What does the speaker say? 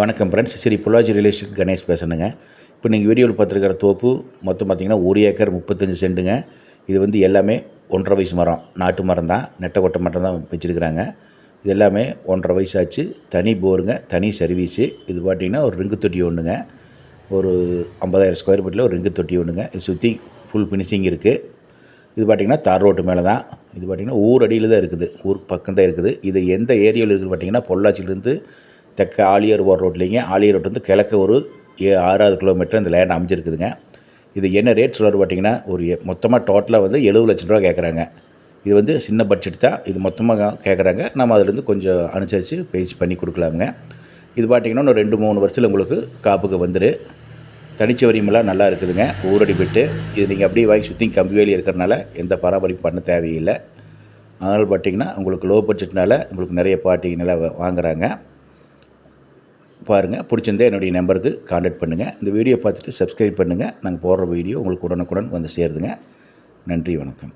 வணக்கம் friends Sri Pollachi relation Ganesh பேசணுங்க இப்போ நீங்கள் வீடியோவில் பார்த்துருக்கிற தோப்பு மொத்தம் பார்த்திங்கன்னா ஒரு ஏக்கர் முப்பத்தஞ்சு சென்ட்டுங்க இது வந்து எல்லாமே ஒன்றரை வயசு மரம். நாட்டு மரம் தான். நெட்டை கொட்டை மட்டும் தான் வச்சுருக்குறாங்க. இது எல்லாமே ஒன்றரை வயசு ஆச்சு. தனி போருங்க தனி சர்வீஸு இது பார்த்திங்கன்னா ஒரு ரிங்கு தொட்டி ஒன்றுங்க. ஒரு ஐம்பதாயிரம் ஸ்கொயர் ஃபீட்டில் ஒரு ரிங்கு தொட்டி ஒன்றுங்க. இது சுற்றி ஃபுல் ஃபினிஷிங் இருக்குது இது பார்த்திங்கன்னா தார் ரோட்டு மேலே தான். இது பார்த்திங்கன்னா ஊர் அடியில் தான் இருக்குது. ஊர் பக்கம் தான் இருக்குது. இது எந்த ஏரியாவில் இருக்குது பார்த்திங்கன்னா பொள்ளாச்சியிலேருந்து தெற்க ஆலியர் ஓர் ரோட்லேங்க. ஆலியர் ரோட் வந்து கிழக்கு ஒரு ஏ ஆறாவது கிலோமீட்டர் இந்த லேண்ட் அமைஞ்சிருக்குதுங்க. இது என்ன ரேட் சொல்லுவார் பார்த்தீங்கன்னா ஒரு மொத்தமாக டோட்டலாக வந்து எழுபது லட்ச ரூபா கேட்குறாங்க. இது வந்து சின்ன பட்ஜெட் தான். இது மொத்தமாக கேட்குறாங்க. நம்ம அதுலேருந்து கொஞ்சம் அனுசரித்து பேச்சு பண்ணி கொடுக்கலாமுங்க. இது பார்த்திங்கன்னா இன்னும் ரெண்டு மூணு வருஷத்தில் உங்களுக்கு காப்புக்கு வந்துரு. தனிச்சவரியமெல்லாம் நல்லா இருக்குதுங்க. ஊரடி விட்டு இது நீங்கள் அப்படியே வாங்கி சுற்றி கம்பி வேலி இருக்கிறனால எந்த பராமரிப்பு பண்ண தேவையில்லை. அதனால் பார்த்தீங்கன்னா உங்களுக்கு லோ பட்ஜெட்னால உங்களுக்கு நிறைய பார்ட்டி நல்லா வாங்குறாங்க. பாருங்கள் பிடிச்சிருந்தா என்னுடைய நம்பருக்கு காண்டாக்ட் பண்ணுங்கள் இந்த வீடியோ பார்த்துட்டு சப்ஸ்கிரைப் பண்ணுங்கள் நாங்கள் போடுற வீடியோ உங்களுக்கு உடனுக்குடன் வந்து சேருதுங்க. நன்றி வணக்கம்.